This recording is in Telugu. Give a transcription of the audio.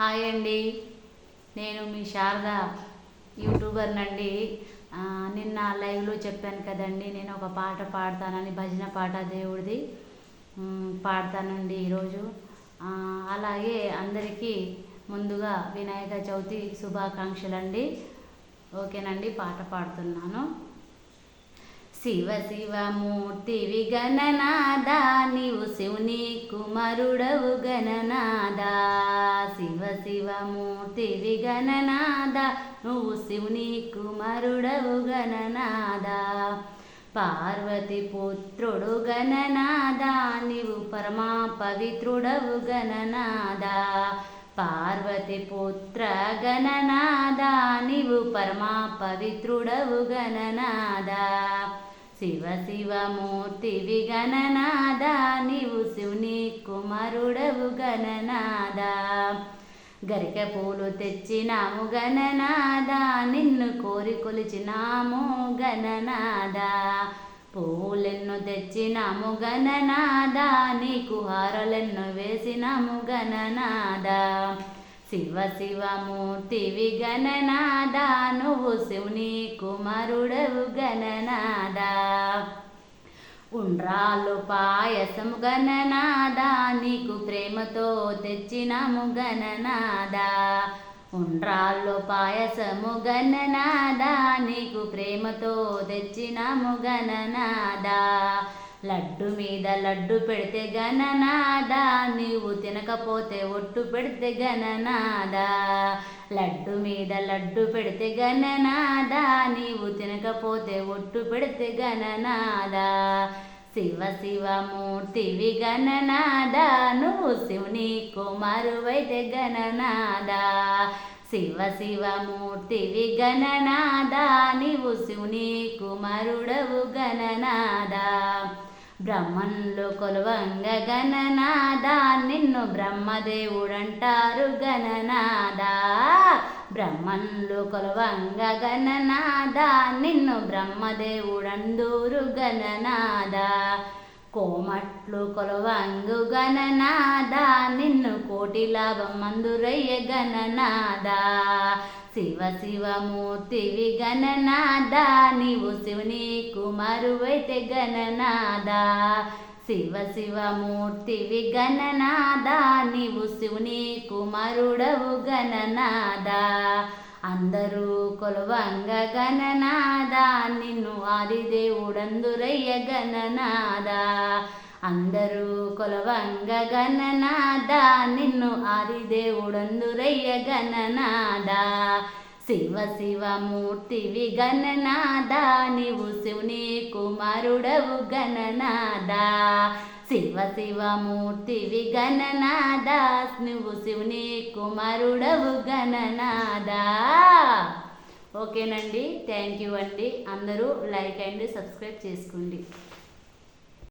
హాయ్ అండి. నేను మీ శారద యూట్యూబర్ నండి. నిన్న లైవ్లో చెప్పాను కదండి నేను ఒక పాట పాడతానని భజన పాట దేవుడిది. పాడతానండి ఈరోజు. అలాగే అందరికీ ముందుగా వినాయక చవితి శుభాకాంక్షలు అండి ఓకేనండి పాట పాడుతున్నాను. శివ శివ మూర్తివి గణనాద నీవు శివుని కుమరుడవు గణనాద శివ శివ మూర్తివి గణనాద నువ్వు శివుని కుమారుడవు గణనాద పార్వతి పుత్రుడు గణనాద నీవు పరమా పవిత్రుడవు గణనాద పార్వతి పుత్ర గణనాద నీవు పరమా పవిత్రుడవు గణనాద శివ శివ మూర్తి గణనాద నీవు శివుని కుమారుడవు గణనాద. గరిక పూలు తెచ్చినాము గణనాద నిన్ను కోరి కొలిచినాము గణనాద. పూలెన్ను తెచ్చినాము గణనాద నీకు హారలెన్ను వేసినాము గణనాద. శివ శివ మూర్తివి నువ్వు శివుని కుమారుడవు గణనాద. ఉండ్రాలు పాయసము గణనాద నీకు ప్రేమతో తెచ్చినాము గణనాద. ఉండ్రాళ్ళు పాయసము గణనాద నీకు ప్రేమతో తెచ్చినాము గణనాదా. లడ్డు మీద లడ్డు పెడితే గననాదా నీవు తినకపోతే ఒట్టు పెడితే గననాదా లడ్డు మీద లడ్డు పెడితే గననాదా నీవు తినకపోతే ఒట్టు పెడితే గణనాదా? శివ శివ మూర్తివి నువ్వు శివుని కుమారువైతే గననాదా శివ శివ మూర్తివి నీవు శివుని కుమారుడవు గననాదా బ్రహ్మంలో కొలవంగ గణనాద నిన్ను బ్రహ్మదేవుడంటారు గణనాద బ్రహ్మంలో కొలవంగ గణనాదా నిన్ను బ్రహ్మదేవుడందూరు గణనాదా కోమట్లు కొలవంగు గణనాద నిన్ను కోటి లాభం మందురయ్య గణనాద శివ శివ మూర్తివి గణనాద నీవు శివుని కుమారువైతే గణనాద శివ శివ మూర్తివి గణనాద నీవు శివుని కుమారుడవు గణనాద అందరూ కొలవంగ గణనాద నిన్ను ఆదిదేవుడందురయ్య గణనాద అందరూ కొలవంగ గణనాద నిన్ను ఆదిదేవుడందురయ్య గణనాద శివ శివ మూర్తివి గణనాద నీవు శివుని కుమారుడవు గణనాద శివ శివ మూర్తివి గణనాద నువ్వు శివుని కుమారుడవు గణనాద ఓకేనండి థ్యాంక్ యూ అండి. అందరూ లైక్ అండ్ సబ్స్క్రైబ్ చేసుకోండి.